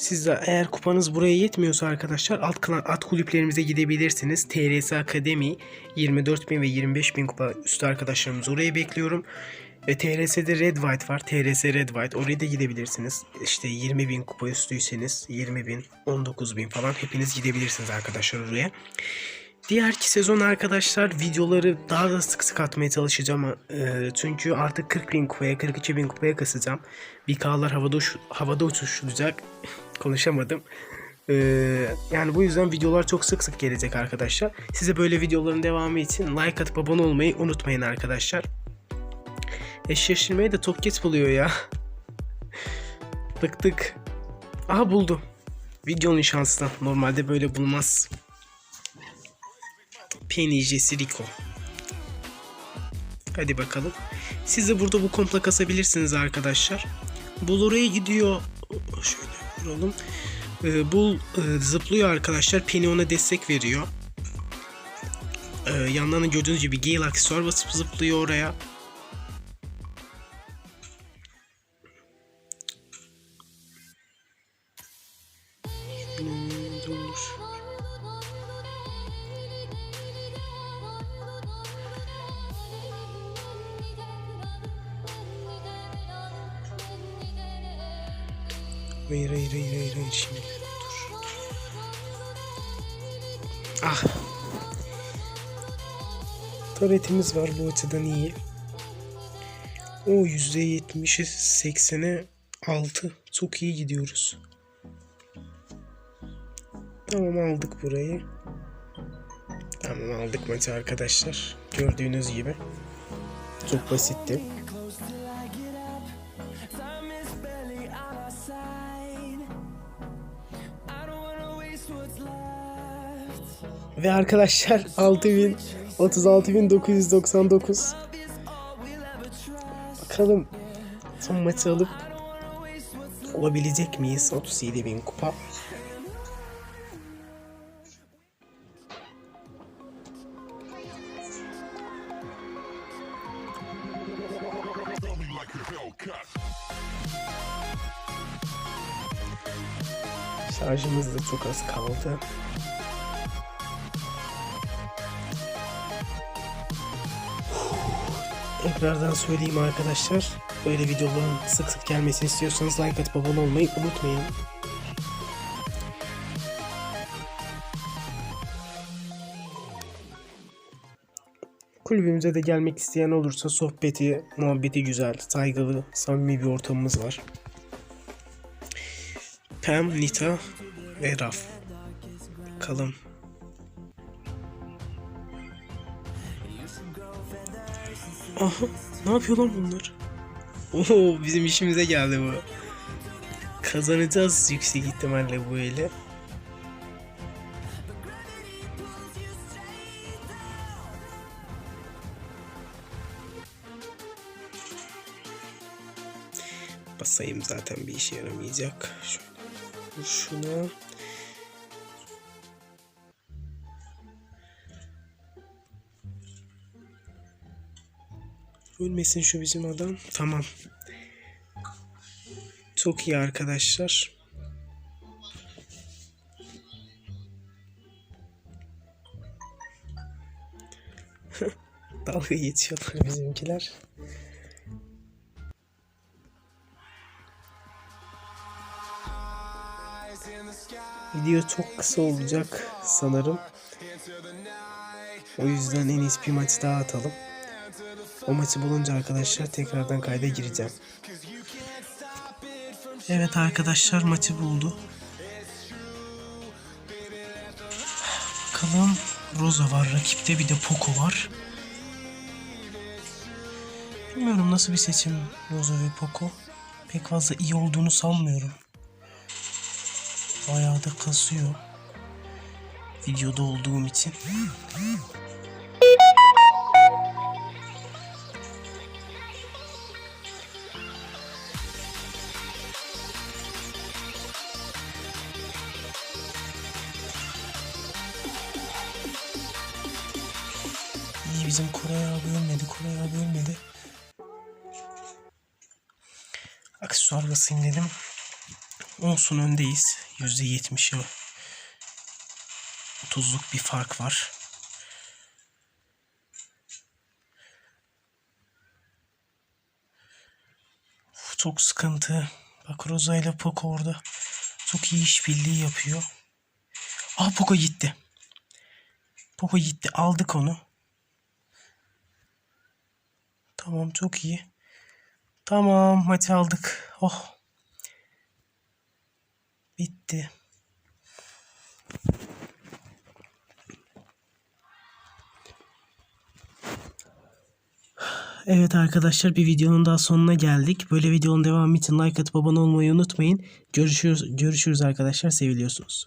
Siz de eğer kupanız buraya yetmiyorsa arkadaşlar alt, kla- alt kulüplerimize gidebilirsiniz. TRS Akademi 24.000 ve 25.000 kupa üstü arkadaşlarımız oraya bekliyorum. Ve TRS'de Red White var. TRS Red White. Oraya da gidebilirsiniz. İşte 20.000 kupa üstüyseniz 20.000, 19.000 falan hepiniz gidebilirsiniz arkadaşlar oraya. Diğerki sezon arkadaşlar videoları daha da sık sık atmaya çalışacağım. Ee, çünkü artık 40 bin kupaya, 42 bin kupaya kasacağım. BK'lar havada, uç, havada uçuşacak. Konuşamadım. Ee, yani bu yüzden videolar çok sık sık gelecek arkadaşlar. Size böyle videoların devamı için like atıp abone olmayı unutmayın arkadaşlar. Eşleştirmeyi de çok geç buluyor ya. Bıktık. Aha buldum. Videonun şansına. Normalde böyle bulmaz. PNG'si Rico. Hadi bakalım. Siz de burada bu kompla kasabilirsiniz arkadaşlar. Bul oraya gidiyor. Şöyle vuralım. Ee, Bul e, zıplıyor arkadaşlar. Penny ona destek veriyor. Ee, yanlarına gördüğünüz gibi Gale aksesuar basıp zıplıyor oraya. Hayır hayır hayır hayır hayır şimdi. Dur. dur. Ah. Taretimiz var bu açıdan iyi. O %70'i 80'e 6. Çok iyi gidiyoruz. Tamam aldık burayı. Tamam aldık maçı arkadaşlar. Gördüğünüz gibi. Çok basitti. Ve arkadaşlar 6000 36999 Bakalım son maçı alıp olabilecek miyiz? 37.000 kupa. Şarjımız da çok az kaldı. Tekrardan söyleyeyim arkadaşlar. Böyle videoların sık sık gelmesini istiyorsanız like atıp abone olmayı unutmayın. Kulübümüze de gelmek isteyen olursa sohbeti, muhabbeti güzel, saygılı, samimi bir ortamımız var. Pam, Nita ve Raf. Bakalım. Aha ne yapıyor lan bunlar? Oo bizim işimize geldi bu. Kazanacağız yüksek ihtimalle bu ele. Basayım zaten bir işe yaramayacak. Şöyle şuna. Ölmesin şu bizim adam. Tamam. Çok iyi arkadaşlar. Dalga geçiyorlar bizimkiler. Video çok kısa olacak sanırım. O yüzden en iyisi bir maç daha atalım. O maçı bulunca arkadaşlar tekrardan kayda gireceğim. Evet arkadaşlar maçı buldu. Bakalım Rosa var rakipte bir de Poco var. Bilmiyorum nasıl bir seçim Rosa ve Poco. Pek fazla iyi olduğunu sanmıyorum. Bayağı da kasıyor. Videoda olduğum için. İyi bizim Koray abi ölmedi. Koray abi ölmedi. Aksesuar basayım dedim. Olsun öndeyiz. %70'i 30'luk bir fark var. Çok sıkıntı. Bak Rosa ile Poco orada. Çok iyi işbirliği yapıyor. Aa Poco gitti. Poco gitti. Aldık onu. Tamam çok iyi. Tamam maçı aldık. Oh. Bitti. Evet arkadaşlar bir videonun daha sonuna geldik. Böyle videonun devamı için like atıp abone olmayı unutmayın. Görüşürüz, görüşürüz arkadaşlar. Seviliyorsunuz.